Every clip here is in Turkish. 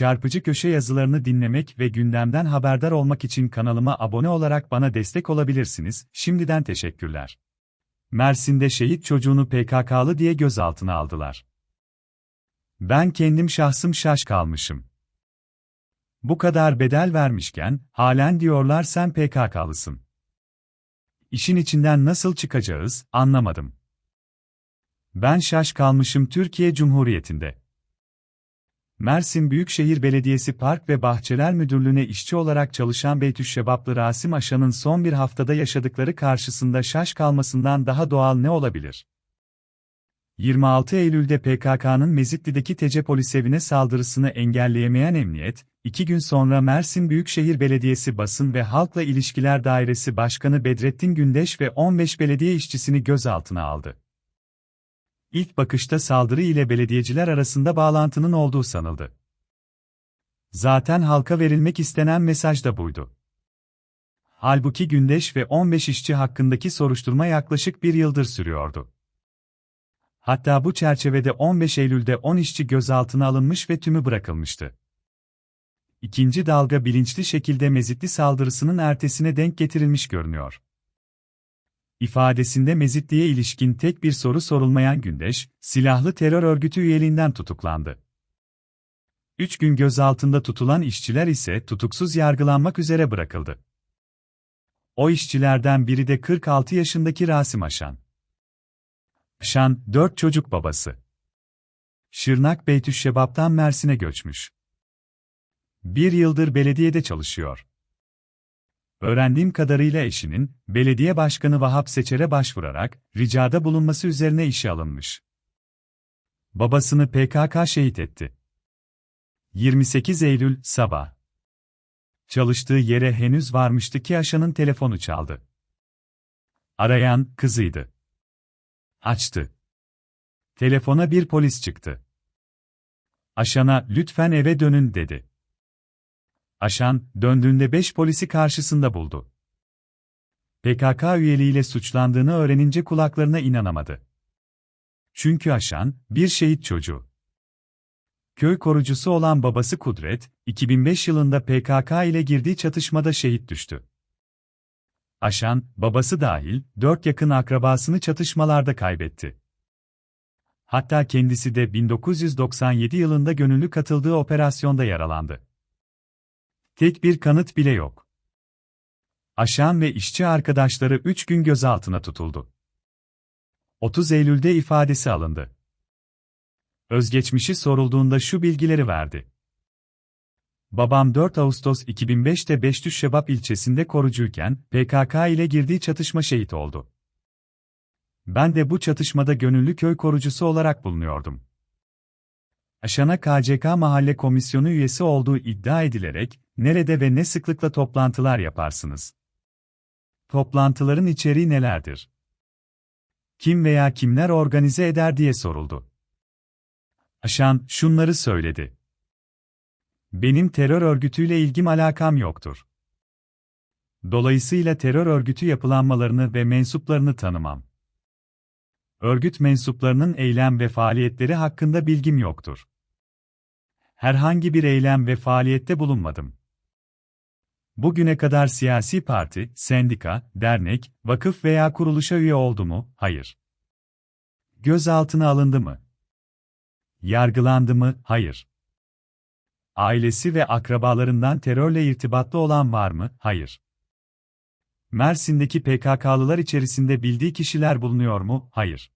çarpıcı köşe yazılarını dinlemek ve gündemden haberdar olmak için kanalıma abone olarak bana destek olabilirsiniz. Şimdiden teşekkürler. Mersin'de şehit çocuğunu PKK'lı diye gözaltına aldılar. Ben kendim şahsım şaş kalmışım. Bu kadar bedel vermişken, halen diyorlar sen PKK'lısın. İşin içinden nasıl çıkacağız, anlamadım. Ben şaş kalmışım Türkiye Cumhuriyeti'nde. Mersin Büyükşehir Belediyesi Park ve Bahçeler Müdürlüğü'ne işçi olarak çalışan Beytüşşebaplı Rasim Aşan'ın son bir haftada yaşadıkları karşısında şaş kalmasından daha doğal ne olabilir? 26 Eylül'de PKK'nın Mezitli'deki Tece polis evine saldırısını engelleyemeyen emniyet, iki gün sonra Mersin Büyükşehir Belediyesi Basın ve Halkla İlişkiler Dairesi Başkanı Bedrettin Gündeş ve 15 belediye işçisini gözaltına aldı. İlk bakışta saldırı ile belediyeciler arasında bağlantının olduğu sanıldı. Zaten halka verilmek istenen mesaj da buydu. Halbuki Gündeş ve 15 işçi hakkındaki soruşturma yaklaşık bir yıldır sürüyordu. Hatta bu çerçevede 15 Eylül'de 10 işçi gözaltına alınmış ve tümü bırakılmıştı. İkinci dalga bilinçli şekilde mezitli saldırısının ertesine denk getirilmiş görünüyor. İfadesinde Mezitli'ye ilişkin tek bir soru sorulmayan Gündeş, silahlı terör örgütü üyeliğinden tutuklandı. Üç gün gözaltında tutulan işçiler ise tutuksuz yargılanmak üzere bırakıldı. O işçilerden biri de 46 yaşındaki Rasim Aşan. Aşan, dört çocuk babası. Şırnak Beytüşşebap'tan Mersin'e göçmüş. Bir yıldır belediyede çalışıyor. Öğrendiğim kadarıyla eşinin, belediye başkanı Vahap Seçer'e başvurarak, ricada bulunması üzerine işe alınmış. Babasını PKK şehit etti. 28 Eylül, sabah. Çalıştığı yere henüz varmıştı ki Aşan'ın telefonu çaldı. Arayan, kızıydı. Açtı. Telefona bir polis çıktı. Aşan'a, lütfen eve dönün dedi. Aşan, döndüğünde 5 polisi karşısında buldu. PKK üyeliğiyle suçlandığını öğrenince kulaklarına inanamadı. Çünkü Aşan, bir şehit çocuğu. Köy korucusu olan babası Kudret, 2005 yılında PKK ile girdiği çatışmada şehit düştü. Aşan, babası dahil, dört yakın akrabasını çatışmalarda kaybetti. Hatta kendisi de 1997 yılında gönüllü katıldığı operasyonda yaralandı. Tek bir kanıt bile yok. Aşan ve işçi arkadaşları 3 gün gözaltına tutuldu. 30 Eylül'de ifadesi alındı. Özgeçmişi sorulduğunda şu bilgileri verdi. Babam 4 Ağustos 2005'te Beştüşşebap ilçesinde korucuyken PKK ile girdiği çatışma şehit oldu. Ben de bu çatışmada gönüllü köy korucusu olarak bulunuyordum. Aşana KCK Mahalle Komisyonu üyesi olduğu iddia edilerek, nerede ve ne sıklıkla toplantılar yaparsınız? Toplantıların içeriği nelerdir? Kim veya kimler organize eder diye soruldu. Aşan, şunları söyledi. Benim terör örgütüyle ilgim alakam yoktur. Dolayısıyla terör örgütü yapılanmalarını ve mensuplarını tanımam. Örgüt mensuplarının eylem ve faaliyetleri hakkında bilgim yoktur. Herhangi bir eylem ve faaliyette bulunmadım. Bugüne kadar siyasi parti, sendika, dernek, vakıf veya kuruluşa üye oldu mu? Hayır. Gözaltına alındı mı? Yargılandı mı? Hayır. Ailesi ve akrabalarından terörle irtibatlı olan var mı? Hayır. Mersin'deki PKK'lılar içerisinde bildiği kişiler bulunuyor mu? Hayır.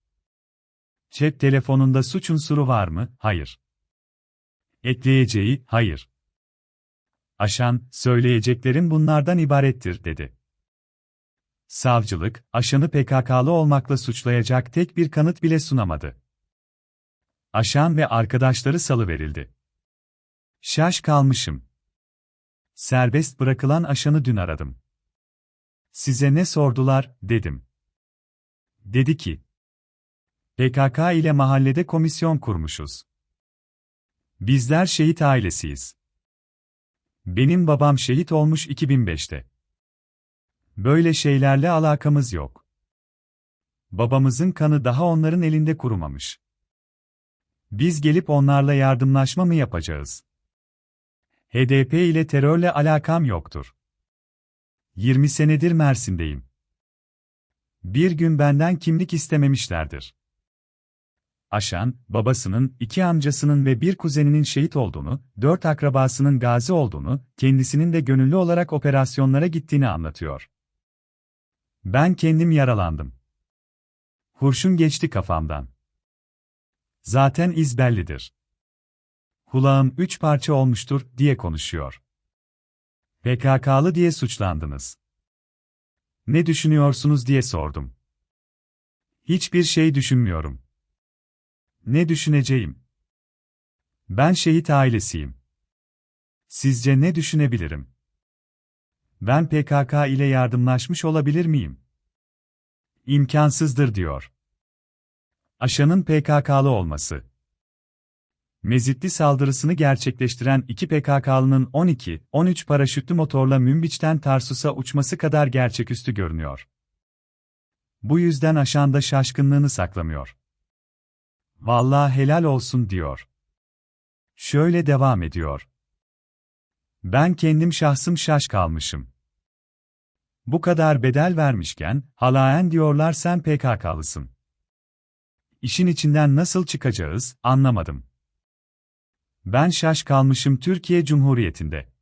Cep telefonunda suç unsuru var mı? Hayır. Ekleyeceği, hayır. Aşan, söyleyeceklerim bunlardan ibarettir, dedi. Savcılık, Aşan'ı PKK'lı olmakla suçlayacak tek bir kanıt bile sunamadı. Aşan ve arkadaşları salı verildi. Şaş kalmışım. Serbest bırakılan Aşan'ı dün aradım. Size ne sordular, dedim. Dedi ki, PKK ile mahallede komisyon kurmuşuz. Bizler şehit ailesiyiz. Benim babam şehit olmuş 2005'te. Böyle şeylerle alakamız yok. Babamızın kanı daha onların elinde kurumamış. Biz gelip onlarla yardımlaşma mı yapacağız? HDP ile terörle alakam yoktur. 20 senedir Mersin'deyim. Bir gün benden kimlik istememişlerdir. Aşan, babasının, iki amcasının ve bir kuzeninin şehit olduğunu, dört akrabasının gazi olduğunu, kendisinin de gönüllü olarak operasyonlara gittiğini anlatıyor. Ben kendim yaralandım. Kurşun geçti kafamdan. Zaten iz bellidir. Kulağım üç parça olmuştur, diye konuşuyor. PKK'lı diye suçlandınız. Ne düşünüyorsunuz diye sordum. Hiçbir şey düşünmüyorum. Ne düşüneceğim? Ben şehit ailesiyim. Sizce ne düşünebilirim? Ben PKK ile yardımlaşmış olabilir miyim? İmkansızdır diyor. Aşanın PKK'lı olması. Mezitli saldırısını gerçekleştiren iki PKK'lının 12-13 paraşütlü motorla Münbiç'ten Tarsus'a uçması kadar gerçeküstü görünüyor. Bu yüzden Aşan da şaşkınlığını saklamıyor. Vallahi helal olsun diyor. Şöyle devam ediyor. Ben kendim şahsım şaş kalmışım. Bu kadar bedel vermişken, halaen diyorlar sen PKK'lısın. İşin içinden nasıl çıkacağız, anlamadım. Ben şaş kalmışım Türkiye Cumhuriyeti'nde.